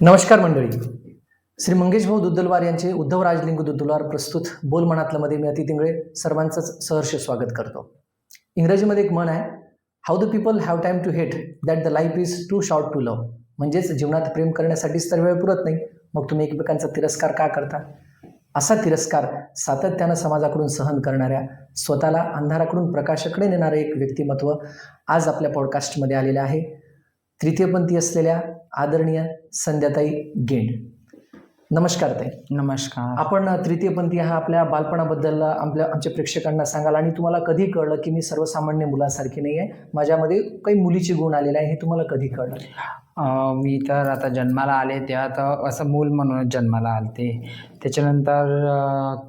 नमस्कार मंडळी. श्री मंगेश भाऊ दुद्दलवार यांचे उद्धव राजलिंग दुद्दलवार प्रस्तुत बोल मनातल्यामध्ये मी अतितिंगळे सर्वांचंच सहर्ष स्वागत करतो. इंग्रजीमध्ये एक म्हण आहे how the people have time to hate that the life is too short to love म्हणजेच जीवनात प्रेम करण्यासाठीच तर वेळ पुरत नाही. मग तुम्ही एकमेकांचा तिरस्कार का करता? असा तिरस्कार सातत्यानं समाजाकडून सहन करणाऱ्या स्वतःला अंधाराकडून प्रकाशाकडे नेणारं एक व्यक्तिमत्व आज आपल्या पॉडकास्टमध्ये आलेलं आहे. तृतीयपंथी असलेल्या आदरणीय संध्याताई गेंड. नमस्कार ताई. नमस्कार. आपण तृतीयपंथी हा आपल्या बालपणाबद्दल आपल्या आमच्या प्रेक्षकांना सांगाल आणि तुम्हाला कधी कळलं की मी सर्वसामान्य मुलासारखी नाही आहे माझ्यामध्ये काही मुलीचे गुण आलेले आहे हे तुम्हाला कधी कळलं? मी तर आता जन्माला आले तेव्हा तर असं मूल म्हणूनच जन्माला आलते. त्याच्यानंतर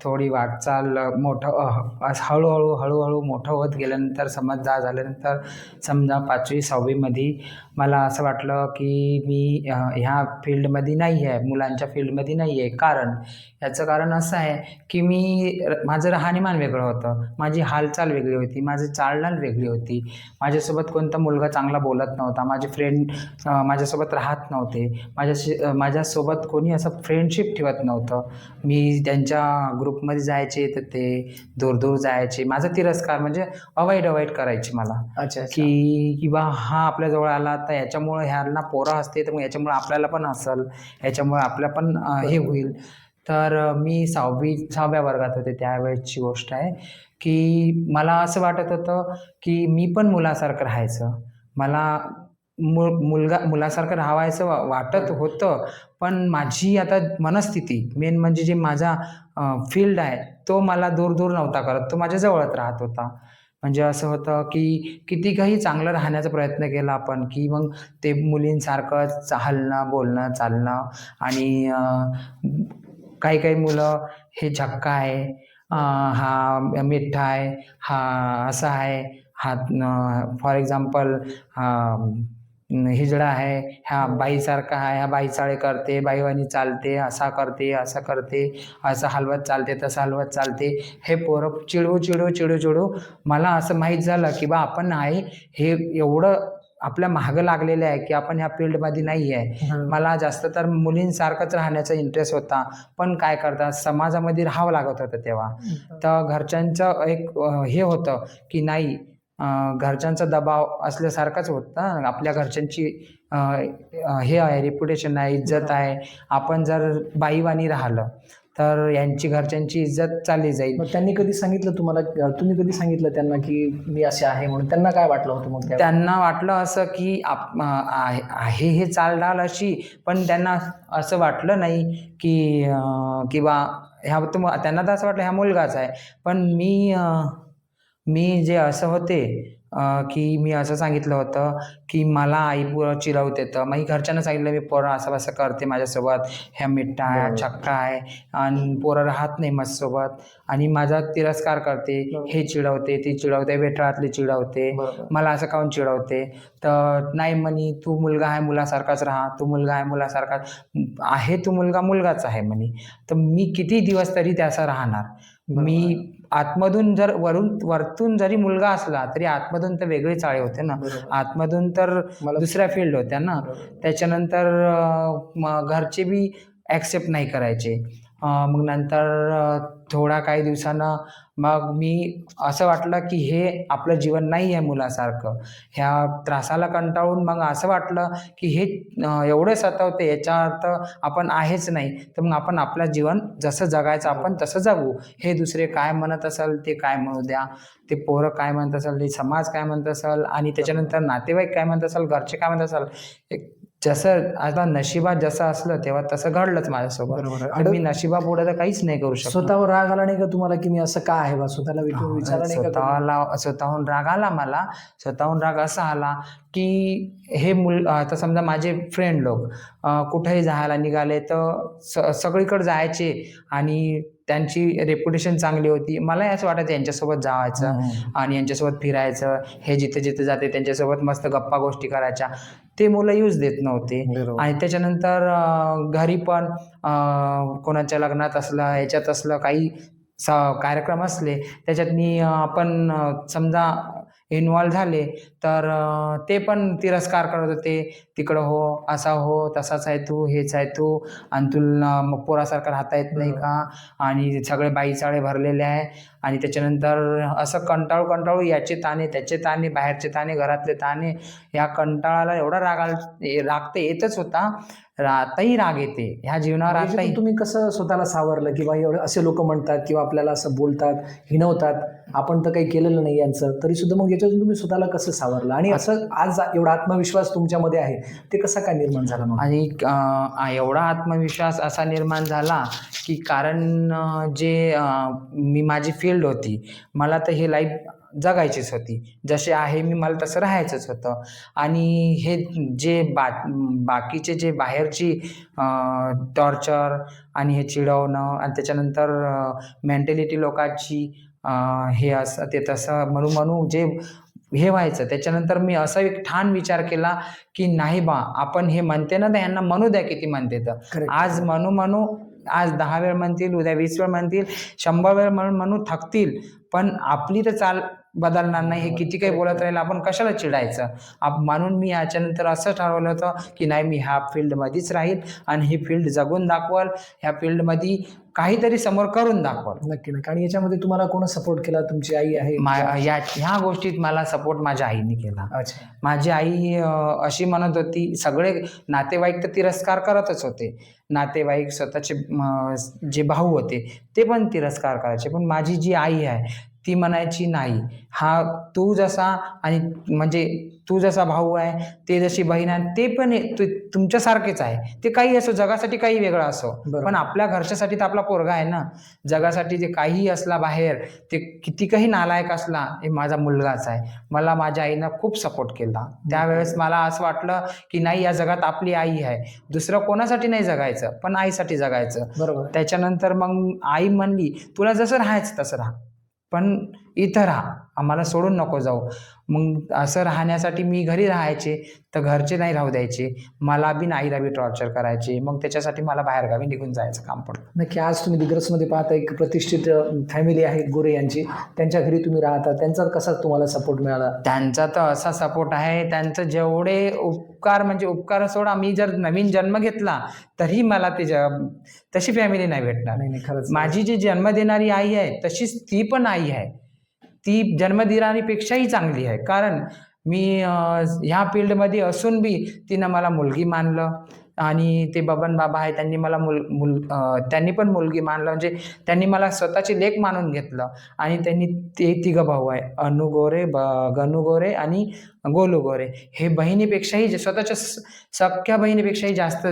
थोडी वाटचाल मोठं असं हळूहळू हळूहळू मोठं होत गेल्यानंतर समजदार झाल्यानंतर समजा पाचवी सहावीमध्ये मला असं वाटलं की मी ह्या फील्डमध्ये नाही आहे मुलांच्या फील्डमध्ये नाही आहे. कारण याचं कारण असं आहे की मी माझं राहणीमान वेगळं होतं. माझी हालचाल वेगळी होती. माझी चालढाल वेगळी होती. माझ्यासोबत कोणता मुलगा चांगला बोलत नव्हता. माझे फ्रेंड माझ्यासोबत राहत नव्हते. माझ्याशी माझ्यासोबत कोणी असं फ्रेंडशिप ठेवत नव्हतं. मी त्यांच्या ग्रुपमध्ये जायचे तर ते दूर दूर जायचे. माझा तिरस्कार म्हणजे अवॉइड अवॉइड करायचे मला. अच्छा. की किंवा हा आपल्याजवळ आला तर याच्यामुळं ह्यांना पोरं असते तर मग याच्यामुळं आपल्याला पण असल. याच्यामुळे आपल्या पण हे होईल. तर मी सहावी सहाव्या वर्गात होते त्यावेळेसची गोष्ट आहे. की मला असं वाटत होतं की मी पण मुलासारखं राहायचं. मला मु मुलगा मुलासारखं राहावायचं वा- वाटत होतं. पण माझी आता मनस्थिती मेन म्हणजे जे माझा फील्ड आहे तो मला दूर दूर नव्हता करत. तो माझ्या जवळच राहत होता. म्हणजे असं होतं की किती काही चांगलं राहण्याचा प्रयत्न केला आपण की मग ते मुलींसारखं चालणं बोलणं चालणं आणि काही काही मुलं हे झक्का आहे हा मिठ्ठा आहे हा असा आहे हा फॉर एक्झाम्पल हिजडा आहे ह्या बाईसारखा आहे ह्या बाई चाळे करते बाईवानी चालते असा करते असं करते असं हलवत चालते तसं हलवत चालते. हे पोरं चिडवू चिडवू चिडू चिडू. मला असं माहीत झालं की बा आपण आहे हे एवढं आपल्या मागं लागलेलं आहे की आपण ह्या फील्डमध्ये नाही आहे. मला जास्त तर मुलींसारखंच राहण्याचा इंटरेस्ट होता. पण काय करतात समाजामध्ये राहावं लागत होतं तेव्हा. तर घरच्यांचं एक हे होतं की नाही घरच्यांचा दबाव असल्यासारखाच होतं आपल्या घरच्यांची हे आहे रेप्युटेशन आहे इज्जत आहे. आपण जर बाईवानी राहिलं तर यांची घरच्यांची इज्जत चालली जाईल. मग त्यांनी कधी सांगितलं तुम्हाला तुम्ही कधी सांगितलं त्यांना की मी असे आहे म्हणून? त्यांना काय वाटलं होतं मग त्या त्यांना वाटलं असं की आप आहे हे चालढाल अशी पण त्यांना असं वाटलं नाही की किंवा ह्या तुम त्यांना तर असं वाटलं ह्या मुलगाच आहे. पण मी मी जे असं होते की मी असं सांगितलं होतं की मला आई पुरं चिरवते तर मग घरच्यांना सांगितलं मी पोरं असं असं करते माझ्यासोबत ह्या मिठ्ठा आहे. छक्का आहे आणि पोरं राहत नाही माझ्यासोबत आणि माझा तिरस्कार करते. हे चिडवते ती चिडवते वेठळातली चिडवते मला असं काऊन चिडवते? तर नाही म्हणे तू मुलगा आहे मुलासारखाच राहा तू मुलगा आहे मुलासारखा आहे तू मुलगा मुलगाच आहे म्हणे तर मी किती दिवस तरी त्याचा राहणार. मी आतमधून जर वरून वरतून जरी मुलगा असला तरी आतमधून तर वेगळे चाळे होते ना. आतमधून तर दुसऱ्या फील्ड होत्या ना. त्याच्यानंतर घरचे बी ॲक्सेप्ट नाही करायचे मग नंतर थोडा काही दिवसानं मग मी असं वाटलं की हे आपलं जीवन नाही आहे मुलासारखं. ह्या त्रासाला कंटाळून मग असं वाटलं की हे एवढे सतावते याचा अर्थ आपण आहेच नाही. तर मग आपण आपलं जीवन जसं जगायचं आपण तसं जगू. हे दुसरे काय म्हणत असेल ते काय म्हणू द्या. ते पोरं काय म्हणत असेल ते समाज काय म्हणत असेल आणि त्याच्यानंतर नातेवाईक काय म्हणत असेल घरचे काय म्हणत असेल एक जसं आता नशिबात जसं असलं तेव्हा तसं घडलंच माझ्यासोबत. आणि मी नशिबापुढे तर काहीच नाही करू शकतो स्वतःवर राग आला नाही का तुम्हाला की मी असं का आहे बा? स्वतःला विचार? स्वतःला स्वतःहून राग आला मला. स्वतःहून राग असा आला की हे मुल आता समजा माझे फ्रेंड लोक कुठेही जायला निघाले तर सगळीकडे जायचे आणि त्यांची रेप्युटेशन चांगली होती. मलाही असं वाटायचं यांच्यासोबत जायचं. आणि यांच्यासोबत फिरायचं. हे जिथे जिथे जाते त्यांच्यासोबत मस्त गप्पा गोष्टी करायच्या. ते मुलं यूज देत नव्हते. आणि त्याच्यानंतर घरी पण कोणाच्या लग्नात असलं ह्याच्यात असलं काही स कार्यक्रम असले त्याच्यात मी आपण समजा इन्व्हॉल्व झाले तर ते पण तिरस्कार करत होते. तिकडं हो असा हो तसाच आहे तू हेच आहे तू आणि तुला मग पोरासारखं राहता येत नाही का? आणि सगळे बाईचाळे भरलेले आहे. आणि त्याच्यानंतर असं कंटाळू कंटाळू याचे ताणे त्याचे ताणे बाहेरचे ताणे घरातले ताणे या कंटाळाला एवढा राग राग तर येतच होता. आताही राग येते. ह्या जीवनावर याच्यातून आताही तुम्ही कसं स्वतःला सावरलं की बा एवढे असे लोक म्हणतात किंवा आपल्याला असं बोलतात हिनवतात आपण तर काही केलेलं नाही यांचं तरी सुद्धा मग याच्यातून तुम्ही स्वतःला कसं सावरलं? आणि असं आज एवढा आत्मविश्वास तुमच्यामध्ये आहे ते कसा काय निर्माण झाला मग? आणि एवढा आत्मविश्वास असा निर्माण झाला की कारण जे मी माझी फील्ड होती. मला तर हे लाईफ जगायचीच होती. जसे आहे मी मला तसं राहायचंच होतं. आणि हे जे बा बाकीचे जे बाहेरची टॉर्चर आणि हे चिडवणं आणि त्याच्यानंतर मेंटॅलिटी लोकांची हे असं ते तसं म्हणू म्हणू जे हे व्हायचं. त्याच्यानंतर मी असा एक ठाण विचार केला की नाही बा आपण हे म्हणते ना तर ह्यांना म्हणू द्या किती म्हणते तर. आज म्हणू म्हणू आज दहा वेळ म्हणतील उद्या वीस वेळ म्हणतील शंभर वेळ म्हणून म्हणू थकतील. पण आपली तर चाल बदलणार नाही हे किती काही बोलत राहील आपण कशाला चिडायचं? आप म्हणून मी याच्यानंतर असं ठरवलं होतं की नाही मी ह्या फील्डमध्येच राहील आणि ही फील्ड जगून दाखवल. ह्या फील्डमध्ये काहीतरी समोर करून दाखवल. नक्की नक्की. आणि याच्यामध्ये तुम्हाला कोण सपोर्ट केला? तुमची आई आहे? मा या ह्या गोष्टीत मला सपोर्ट माझ्या आईने केला. अच्छा. माझी आई अशी म्हणत होती सगळे नातेवाईक तर तिरस्कार करतच होते. नातेवाईक स्वतःचे जे भाऊ होते ते पण तिरस्कार करायचे. पण माझी जी आई आहे ती म्हणायची नाही. हा तू जसा आणि म्हणजे तू जसा भाऊ आहे ते जशी बहीण आहे ते पण तुमच्यासारखेच आहे. ते काही असो जगासाठी काही वेगळं असो. पण आपल्या घरच्यासाठी तर आपला पोरगा आहे ना. जगासाठी जे काहीही असला बाहेर ते किती काही नालायक असला हे माझा मुलगाच आहे. मला माझ्या आईनं खूप सपोर्ट केला. त्यावेळेस मला असं वाटलं की नाही या जगात आपली आई आहे. दुसरं कोणासाठी नाही जगायचं पण आईसाठी जगायचं. बरोबर. त्याच्यानंतर मग आई म्हणली तुला जसं राहायचं तसं राहा. पण इथं राहा. आम्हाला सोडून नको जाऊ. मग असं राहण्यासाठी मी घरी राहायचे तर घरचे नाही राहू द्यायचे. मला बी आईला बी टॉर्चर करायचे. मग त्याच्यासाठी मला बाहेरगावी निघून जायचं काम पडलं नक्की आज तुम्ही दिग्रसमध्ये पाहता एक प्रतिष्ठित फॅमिली आहे गोरे यांची. त्यांच्या घरी तुम्ही राहता. त्यांचा कसा तुम्हाला सपोर्ट मिळाला? त्यांचा तर असा सपोर्ट आहे. त्यांचं जेवढे उपकार म्हणजे उपकार सोडा मी जर नवीन जन्म घेतला तरी मला ते ज तशी फॅमिली नाही भेटणार. नाही नाही खरंच. माझी जी जन्म देणारी आई आहे तशीच ती पण आई आहे. ती जन्मदिराणीपेक्षाही चांगली आहे. कारण मी ह्या फील्डमध्ये असून बी तिनं मला मुलगी मानलं आणि ते बबन बाबा आहे त्यांनी मला मुल मुल त्यांनी पण मुलगी मानलं. म्हणजे त्यांनी मला स्वतःची लेख मानून घेतलं आणि त्यांनी ते तिघं भाऊ आहे. अनु गोरे ब गणू गोरे आणि गोलू गोरे. हे बहिणीपेक्षाही स्वतःच्या स- सख्या बहिणीपेक्षाही जास्त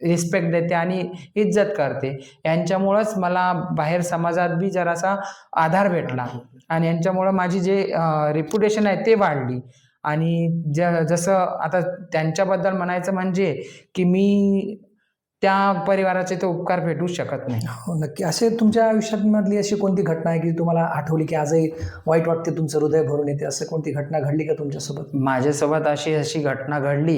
रिस्पेक्ट देते आणि इज्जत करते. यांच्यामुळंच मला बाहेर समाजात बी जरासा आधार भेटला. आणि यांच्यामुळं माझी जे रेप्युटेशन आहे ते वाढली. आणि ज जसं आता त्यांच्याबद्दल म्हणायचं म्हणजे की मी त्या परिवाराचे तो उपकार भेटूच शकत नाही. हो नक्की. असे तुमच्या आयुष्यामधली अशी कोणती घटना आहे की तुम्हाला आठवली की आजही वाईट वाटते तुमचं हृदय भरून येते असं कोणती घटना घडली का तुमच्यासोबत? माझ्यासोबत अशी अशी घटना घडली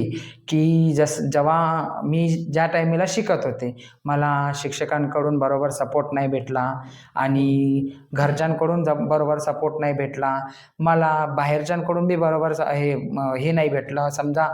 की जस जेव्हा मी ज्या टायमीला शिकत होते मला शिक्षकांकडून बरोबर सपोर्ट नाही भेटला आणि घरच्यांकडून ज बरोबर सपोर्ट नाही भेटला मला बाहेरच्यांकडून बी बरोबर हे हे नाही भेटलं. समजा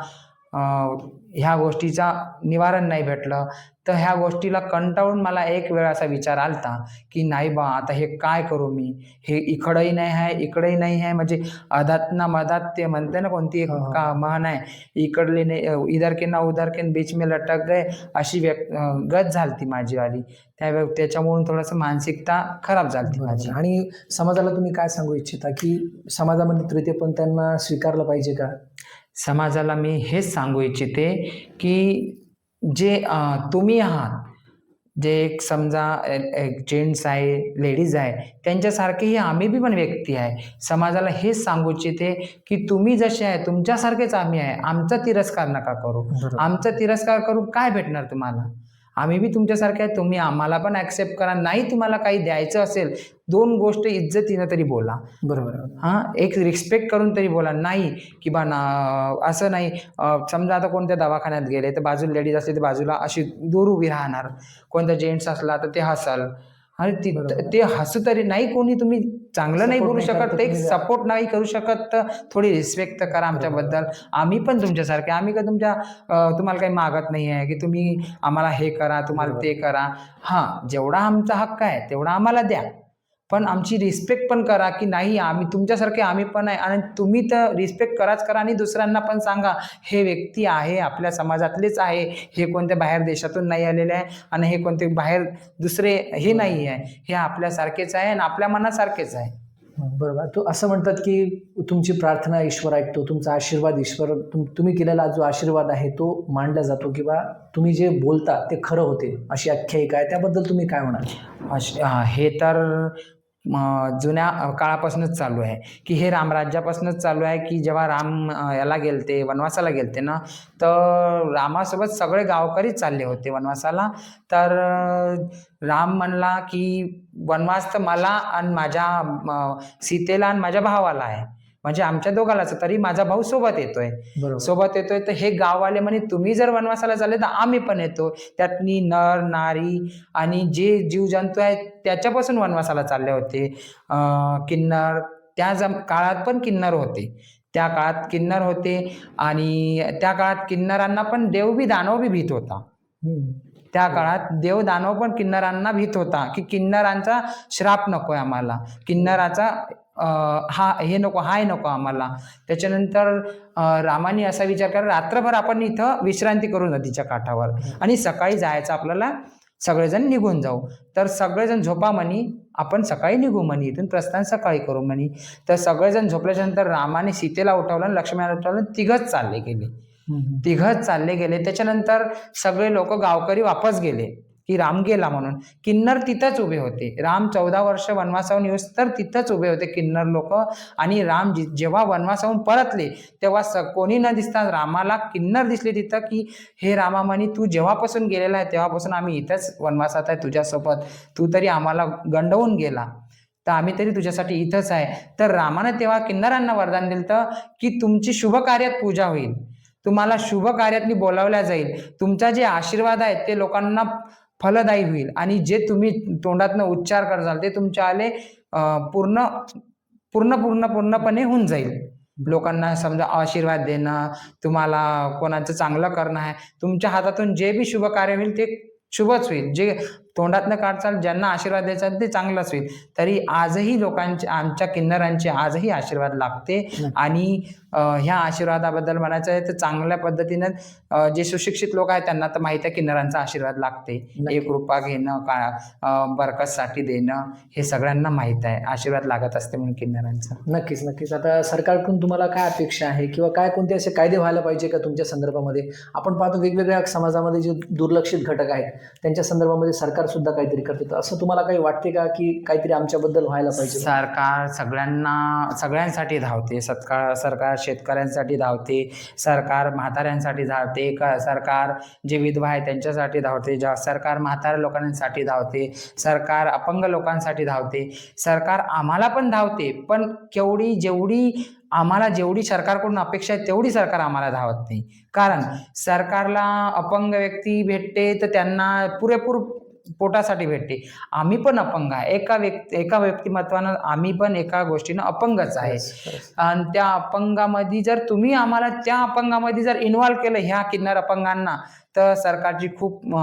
ह्या गोष्टीचा निवारण नाही भेटलं. तर ह्या गोष्टीला कंटाळून मला एक वेळ असा विचार आलता की नाही बा आता हे काय करू मी? हे इकडंही नाही आहे इकडंही नाही आहे. म्हणजे अदात ना मधात ते म्हणते ना कोणती. का म्हण आहे इकडले ने अ, इधर के ना उधर के बीच में लटक गए. अशी व्यक्त अं, गत झालती माझीवाली त्या त्याच्यामुळून थोडंसं मानसिकता खराब झालती माझी. आणि समाजाला तुम्ही काय सांगू इच्छिता की समाजामध्ये तृतीय पण त्यांना स्वीकारलं पाहिजे का? समाजाला मी हेच सांगू इच्छिते की जे तुम्ही आहात जे एक समजा एक जेंट्स आहे लेडीज आहे त्यांच्यासारखेही आम्ही बी पण व्यक्ती आहे. समाजाला हेच सांगू इच्छिते की तुम्ही जसे आहे तुमच्यासारखेच आम्ही आहे. आमचा तिरस्कार नका करू. आमचा तिरस्कार करून काय भेटणार तुम्हाला? आम्ही बी तुमच्यासारखे आहे तुम्ही आम्हाला पण ॲक्सेप्ट करा. नाही तुम्हाला काही द्यायचं असेल दोन गोष्ट इज्जतीनं तरी बोला. बरोबर हां एक रिस्पेक्ट करून तरी बोला. नाही की बा ना असं नाही समजा आता कोणत्या दवाखान्यात गेले तर बाजूला लेडीज असली तर बाजूला अशी दूर उभी राहणार. कोणता जेंट्स असला तर ते हसल. अरे ती-. ते हसू तरी नाही कोणी तुम्ही चांगलं नाही बोलू शकत ते सपोर्ट नाही करू शकत तर थोडी रिस्पेक्ट तर करा आमच्याबद्दल आम्ही पण तुमच्यासारखे आम्ही का तुमच्या तुम्हाला काही मागत नाही आहे की तुम्ही आम्हाला हे करा तुम्हाला. ते करा हां जेवढा आमचा हक्क आहे तेवढा आम्हाला द्या पण आमची रिस्पेक्ट पण करा की नाही आम्ही तुमच्यासारखे आम्ही पण आहे. आणि तुम्ही तर रिस्पेक्ट कराच करा आणि दुसऱ्यांना पण सांगा हे व्यक्ती आहे आपल्या समाजातलेच आहे. हे कोणत्या बाहेर देशातून नाही आलेले आहे आणि हे कोणते बाहेर दुसरे हे नाही आहे. हे आपल्यासारखेच आहे आणि आपल्या मनासारखेच आहे. बरोबर. तू असं म्हणतात की तुमची प्रार्थना ईश्वर ऐकतो तुमचा आशीर्वाद ईश्वर तुम तुम्ही केलेला जो आशीर्वाद आहे तो मानला जातो किंवा तुम्ही जे बोलता ते खरं होते. अशी आख्यायिका आहे. त्याबद्दल तुम्ही काय म्हणाल? हा, तर जुन्या काळापासूनच चालू आहे. की हे रामराज्यापासूनच चालू आहे की जेव्हा राम याला गेलते वनवासाला गेलते ना तर रामासोबत सगळे गावकरीच चालले होते वनवासाला. तर राम म्हणला की वनवास तर मला आणि माझ्या सीतेला आणि माझ्या भावाला आहे. म्हणजे आमच्या दोघालाच. तरी माझा भाऊ सोबत येतोय. सोबत येतोय तर हे गाववाले म्हणे तुम्ही जर वनवासाला चालले तर आम्ही पण येतो. त्यातनी नर नारी आणि जे जीवजंतू आहेत त्याच्यापासून वनवासाला चालले होते. किन्नर त्या जम काळात पण किन्नर होते. त्या काळात किन्नर होते आणि त्या काळात किन्नरांना पण देव बी दानव बी भीत होता. त्या काळात देव दानव पण किन्नरांना भीत होता की किन्नरांचा श्राप नकोय आम्हाला. किन्नराचा हा हे नको हाय नको आम्हाला. त्याच्यानंतर रामाने असा विचार करा रात्रभर आपण इथं विश्रांती करू नदीच्या काठावर. आणि सकाळी जायचं आपल्याला सगळेजण निघून जाऊ. तर सगळेजण झोपा म्हणी आपण सकाळी निघू म्हणी इथून प्रस्थान सकाळी करू म्हणी. तर सगळेजण झोपल्याच्या नंतर रामाने सीतेला उठवलं आणि लक्ष्मणाला उठवलं तिघच चालले गेले. तिघच चालले गेले. त्याच्यानंतर सगळे लोक गावकरी वापस गेले. की राम गेला म्हणून. किन्नर तिथंच उभे होते. राम चौदा वर्ष वनवासाहून येऊस तर तिथंच उभे होते किन्नर लोक. आणि राम जेव्हा वनवासाहून परतले तेव्हा स कोणी न दिसता रामाला किन्नर दिसले तिथं की हे रामामणी तू जेव्हापासून गेलेला आहे तेव्हापासून आम्ही इथंच वनवासात आहे तुझ्यासोबत. तू तरी आम्हाला गंडवून गेला. तर आम्ही तरी तुझ्यासाठी इथंच आहे. तर रामानं तेव्हा किन्नरांना वरदान दिलं तर की तुमची शुभ कार्यात पूजा होईल. तुम्हाला शुभ कार्यातनी बोलावल्या जाईल. तुमचा जे आशीर्वाद आहे ते लोकांना फलदायी होईल. आणि जे तुम्ही तोंडातनं उच्चार करजाल ते तुमच्या आले पूर्ण पूर्ण पूर्ण पूर्णपणे होऊन जाईल. लोकांना समजा आशीर्वाद देणं तुम्हाला कोणाचं चांगलं करणं आहे तुमच्या हातातून जे बी शुभ कार्य होईल ते शुभच होईल. जे तोंडातनं काढचाल ज्यांना आशीर्वाद द्यायचा ते चांगलंच होईल. तरी आजही लोकांचे आमच्या किन्नरांचे आजही आशीर्वाद लागते. आणि ह्या आशीर्वादाबद्दल म्हणायचं आहे तर चांगल्या पद्धतीनं जे सुशिक्षित लोक आहेत त्यांना तर माहिती आहे किन्नरांचा आशीर्वाद लागते. एक रुपया घेणं का बरकतसाठी देणं हे सगळ्यांना माहीत आहे. आशीर्वाद लागत असते म्हणून किन्नरांचा. नक्कीच नक्कीच. आता सरकारकडून तुम्हाला काय अपेक्षा आहे? किंवा काय कोणते असे कायदे व्हायला पाहिजे का तुमच्या संदर्भामध्ये? आपण पाहतो वेगवेगळ्या समाजामध्ये जे दुर्लक्षित घटक आहेत त्यांच्या संदर्भामध्ये सरकार सुद्धा काहीतरी करते. तर असं तुम्हाला काही वाटते का की काहीतरी आमच्याबद्दल व्हायला पाहिजे? सरकार सगळ्यांना सगळ्यांसाठी धावते. सत्कार सरकार शेतकऱ्यांसाठी धावते. सरकार म्हाताऱ्यांसाठी धावते. का सरकार जे विधवा आहे त्यांच्यासाठी धावते. ज्या सरकार म्हाताऱ्या लोकांसाठी धावते. सरकार अपंग लोकांसाठी धावते. सरकार आम्हाला पण धावते. पण केवढी जेवढी आम्हाला जेवढी सरकारकडून अपेक्षा आहे तेवढी सरकार आम्हाला धावत नाही. कारण सरकारला अपंग व्यक्ती भेटते तर त्यांना पुरेपूर पोटासाठी भेटते. आम्ही पण अपंग आहे. एका व्यक्ती एका व्यक्तिमत्वानं आम्ही पण एका गोष्टीनं अपंगच आहे. आणि त्या अपंगामध्ये जर तुम्ही आम्हाला त्या अपंगामध्ये जर इन्व्हॉल्व केलं ह्या किन्नर अपंगांना तर सरकारची खूप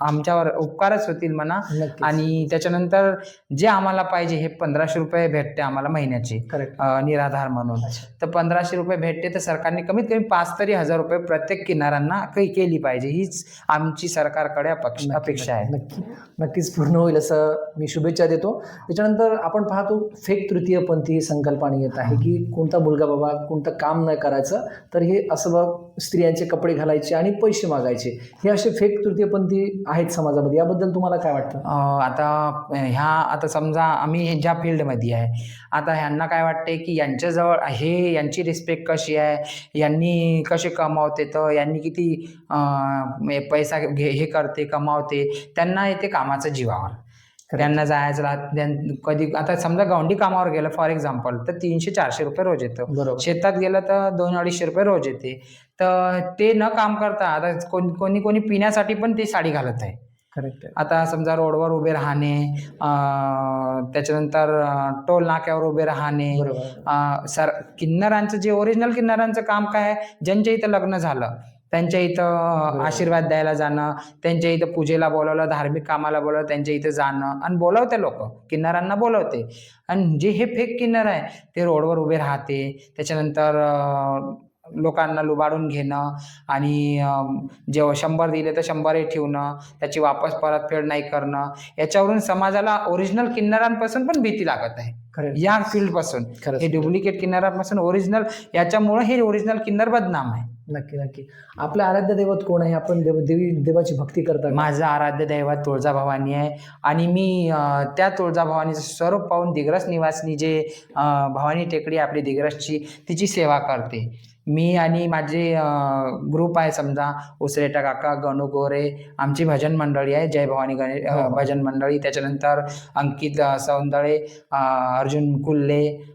आमच्यावर उपकारच होतील म्हणा. आणि त्याच्यानंतर जे आम्हाला पाहिजे हे पंधराशे रुपये भेटते आम्हाला महिन्याची निराधार म्हणून. तर पंधराशे रुपये भेटते तर सरकारने कमीत कमी पाच तरी हजार रुपये प्रत्येक किनारांना काही केली पाहिजे. हीच आमची सरकारकडे अपेक्ष- आहे. नक्की. नक्कीच पूर्ण होईल असं मी शुभेच्छा देतो. त्याच्यानंतर आपण पाहतो फेक तृतीयपंथी संकल्पना येत आहे की कोणता मुलगा बाबा कोणतं काम न करायचं तर हे असं स्त्रियांचे कपडे घालायचे आणि पैसे मागायचे. हे असे फेक तृतीयपंथी आहेत समाजामध्ये. याबद्दल तुम्हाला काय वाटतं? आता ह्या आता समजा आम्ही ज्या फील्डमध्ये आहे आता ह्यांना काय वाटते की यांच्याजवळ हे यांची रिस्पेक्ट कशी आहे? यांनी कसे कमावते? तर यांनी किती पैसा घे हे करते कमावते? त्यांना येते कामाचं जीवावर. त्यांना जायचं राहत त्यां- कधी आता समजा गवंडी कामावर गेलं फॉर एक्झाम्पल तर तीनशे चारशे रुपये रोज येतं. बरोबर. शेतात गेलं तर दोन अडीचशे रुपये रोज येते. तर ते न काम करता आता कोण कोणी पिण्यासाठी पण ते साडी घालत आहे. करेक्ट आता समजा रोडवर उभे राहणे त्याच्यानंतर टोल नाक्यावर उभे राहणे सर किन्नरांचं जे ओरिजिनल किन्नरांचं काम काय आहे? ज्यांच्या इथं लग्न झालं त्यांच्या इथं. आशीर्वाद द्यायला जाणं त्यांच्या इथं पूजेला बोलवलं धार्मिक कामाला बोलवलं त्यांच्या इथं जाणं आणि बोलवते लोक. किन्नरांना बोलवते. आणि जे हे फेक किन्नर आहे ते रोडवर उभे राहते. त्याच्यानंतर लोकांना लुबाडून घेणं आणि जेव्हा शंभर दिले तर शंभरही ठेवणं त्याची वापस परतफेड नाही करणं. याच्यावरून समाजाला ओरिजिनल किन्नरांपासून पण भीती लागत आहे. या फील्डपासून हे डुप्लिकेट किन्नरापासून ओरिजिनल याच्यामुळे हे ओरिजिनल किन्नर बदनाम आहे. नक्की नक्की. आपलं आराध्य दैवत कोण आहे? आपण देव देवी देवाची भक्ती करता का? माझं आराध्य दैवत तुळजाभवानी आहे. आणि मी अं, त्या तुळजाभवानीचं स्वरूप पाहून दिग्रस निवासनी जे अं, भवानी टेकडी आपली दिग्रसची तिची सेवा करते. मी आणि माझे ग्रुप आहे समजा उसरेटा काका गणू गोरे आमची भजन मंडळी आहे जय भवानी गणे अं, हो. भजन मंडळी. त्याच्यानंतर अंकित अं, सौंदळे अं, अर्जुन कुल्ले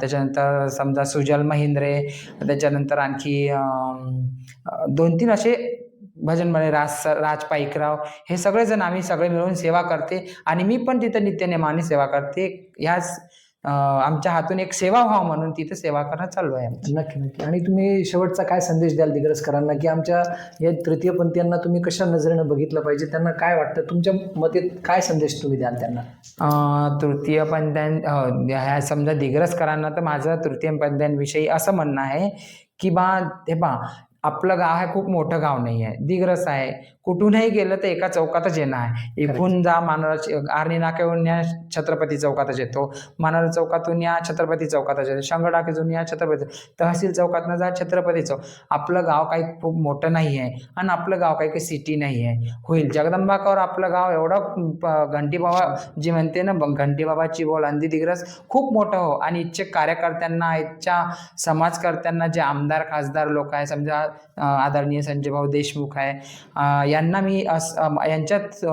त्याच्यानंतर समजा सुजल महिंद्रे त्याच्यानंतर आणखी दोन तीन असे भजन मंडळी राज राज पाईकराव हे सगळेजण आम्ही सगळे मिळून सेवा करते. आणि मी पण तिथं नित्यनेमाने सेवा करते. ह्याच आमच्या हातून एक सेवा व्हावं म्हणून तिथं सेवा करणं चालू आहे. नक्की नक्की. आणि तुम्ही शेवटचा काय संदेश द्याल दिग्रसकरांना की आमच्या या तृतीयपंथीयांना तुम्ही कशा नजरेनं बघितलं पाहिजे? त्यांना काय वाटतं? तुमच्या मते काय संदेश तुम्ही द्याल त्यांना? अं, तृतीय पंथ्यां अं, ह्या समजा दिग्रसकरांना तर माझं तृतीय पंथ्यांविषयी असं म्हणणं आहे की बा हे बा आपलं गाव हे खूप मोठं गाव नाही आहे. दिग्रस आहे. कुठूनही गेलं तर एका चौकातच येणं आहे. इथून जा मानोरा आर्णी नाक्यावरून या छत्रपती चौकातच येतो. मानोरा चौकातून या छत्रपती चौकातच येतो. शंगडाकेतून या छत्रपती तहसील चौकातनं जा छत्रपती चौक. आपलं गाव काही खूप मोठं नाही आहे आणि आपलं गाव काही काही सिटी नाही आहे. होईल. जगदंबाकावर आपलं गाव एवढं प- घंटी बाबा जी म्हणते ना ब- घंटी बाबाची बोल अंधी दिग्रस खूप मोठं हो. आणि इच्छे कार्यकर्त्यांना इच्छा समाजकर्त्यांना जे आमदार खासदार लोक आहे समजा आदरणीय संजय भाऊ देशमुख आहे. यांना मी अस यांच्यात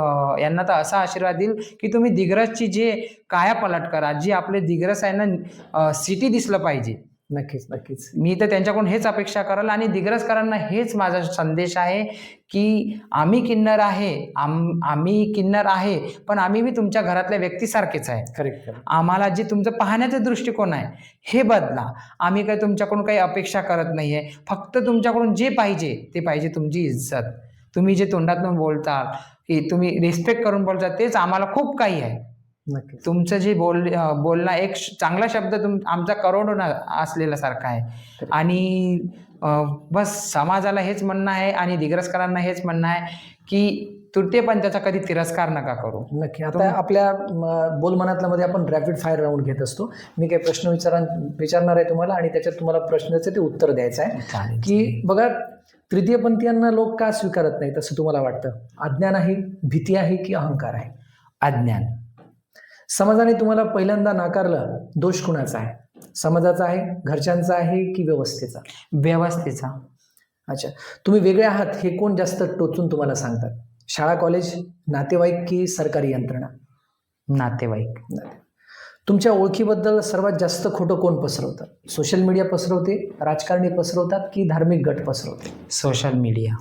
यांना तर असा आशीर्वाद देईल की तुम्ही दिग्रसची जे कायापलट करा जी आपले दिग्रस आहे ना सिटी दिसलं पाहिजे. नक्कीच नक्कीच. मी तर त्यांच्याकडून हेच अपेक्षा कराल आणि दिग्रसकरांना हेच माझा संदेश आहे की आम्ही किन्नर आहे आम आम्ही किन्नर आहे पण आम्ही बी तुमच्या घरातल्या व्यक्तीसारखेच आहे करेक्ट आम्हाला जे तुमचं पाहण्याचा दृष्टिकोन आहे हे बदला. आम्ही काही तुमच्याकडून काही अपेक्षा करत नाही आहे फक्त तुमच्याकडून जे पाहिजे ते पाहिजे तुमची इज्जत. तुम्ही जे तोंडातून बोलता की तुम्ही रिस्पेक्ट करून बोलता तेच आम्हाला खूप काही आहे. नक्कीच. तुमचं जे बोल बोलणं एक चांगला शब्द तुम आमचा करोडो ना असलेला सारखा आहे. आणि बस समाजाला हेच म्हणणं आहे आणि दिग्रसकरांना हेच म्हणणं आहे की तृतीयपंथाचा कधी तिरस्कार नका करू. नक्की. आता आपल्या म, बोल मनातल्यामध्ये आपण रॅपिड फायर राऊंड घेत असतो. मी काही प्रश्न विचारा विचारणार आहे तुम्हाला आणि त्याच्यात तुम्हाला प्रश्नाचं ते उत्तर द्यायचं आहे. की बघा तृतीयपंथीयांना लोक का स्वीकारत नाहीत असं तुम्हाला वाटतं? अज्ञान आहे भीती आहे की अहंकार आहे? अज्ञान. समाजाने तुम्हाला पहिल्यांदा नाकारलं दोष कुणाचा आहे? समाजाचा आहे घरच्यांचा आहे की व्यवस्थेचा? व्यवस्थेचा. अच्छा. तुम्ही वेगळे आहात हे कोण जास्त टोचून तुम्हाला सांगतात? शाळा कॉलेज नातेवाईक की सरकारी यंत्रणा? नातेवाईक. नाते. तुमच्या ओळखीबद्दल सर्वात जास्त खोटं कोण पसरवतं? सोशल मीडिया पसरवते राजकारणी पसरवतात की धार्मिक गट पसरवते? Social media.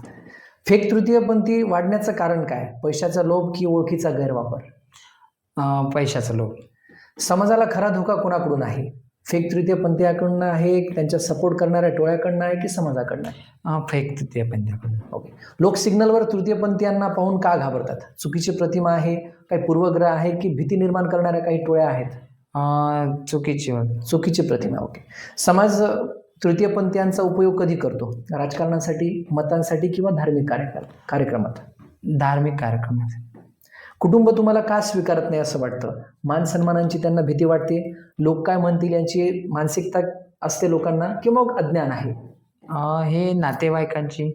फेक तृतीयपंथी वाढण्याचं कारण काय? पैशाचा लोभ की ओळखीचा गैरवापर? पैशाचं लोक समाजाला खरा धोका कोणाकडून आहे? फेक तृतीयपंथीयाकडनं आहे त्यांच्या सपोर्ट करणाऱ्या टोळ्याकडनं आहे की समाजाकडनं आहे? फेक तृतीयपंथाकडून ओके लोक सिग्नलवर तृतीयपंथीयांना पाहून का घाबरतात? चुकीची प्रतिमा आहे काही पूर्वग्रह आहे की भीती निर्माण करणाऱ्या काही टोळ्या आहेत? अं, चुकीची चुकीची प्रतिमा ओके समाज तृतीयपंथीयांचा उपयोग कधी करतो? राजकारणासाठी मतांसाठी किंवा धार्मिक कार्यक्रम कार्यक्रमात? धार्मिक कार्यक्रमात. कुटुंब तुम्हाला का स्वीकारत नाही असं वाटतं? मान सन्मानांची त्यांना भीती वाटते. लोक काय म्हणतील यांची मानसिकता असते लोकांना किंवा मग अज्ञान आहे? हे नातेवाईकांची.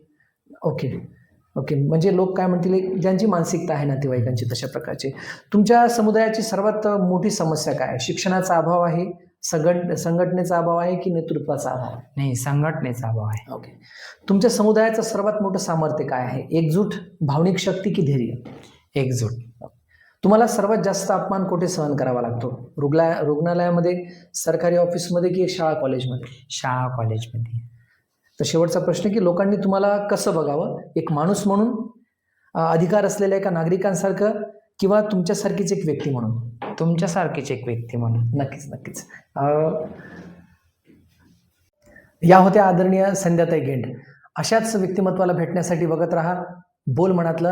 ओके. ओके. म्हणजे लोक काय म्हणतील ज्यांची मानसिकता आहे नातेवाईकांची तशा प्रकारची. तुमच्या समुदायाची सर्वात मोठी समस्या काय? आहे शिक्षणाचा अभाव आहे? संघट संघटनेचा अभाव आहे की नेतृत्वाचा अभाव आहे? नाही संघटनेचा अभाव आहे. ओके. तुमच्या समुदायाचं सर्वात मोठं सामर्थ्य काय आहे? एकजूट भावनिक शक्ती की धैर्य? एकजूट. तुम्हाला सर्वात जास्त अपमान कुठे सहन करावा लागतो? रुग्णा रुग्णालयामध्ये सरकारी ऑफिसमध्ये की शाळा कॉलेजमध्ये? शाळा कॉलेजमध्ये. तर शेवटचा प्रश्न की लोकांनी तुम्हाला कसं बघावं? एक माणूस म्हणून अधिकार असलेल्या एका नागरिकांसारखं किंवा तुमच्यासारखीच एक व्यक्ती म्हणून? तुमच्यासारखीच एक व्यक्ती म्हणून. नक्कीच नक्कीच. या होत्या आदरणीय संध्याताई गेंड. अशाच व्यक्तिमत्वाला भेटण्यासाठी बघत राहा. बोल मनातलं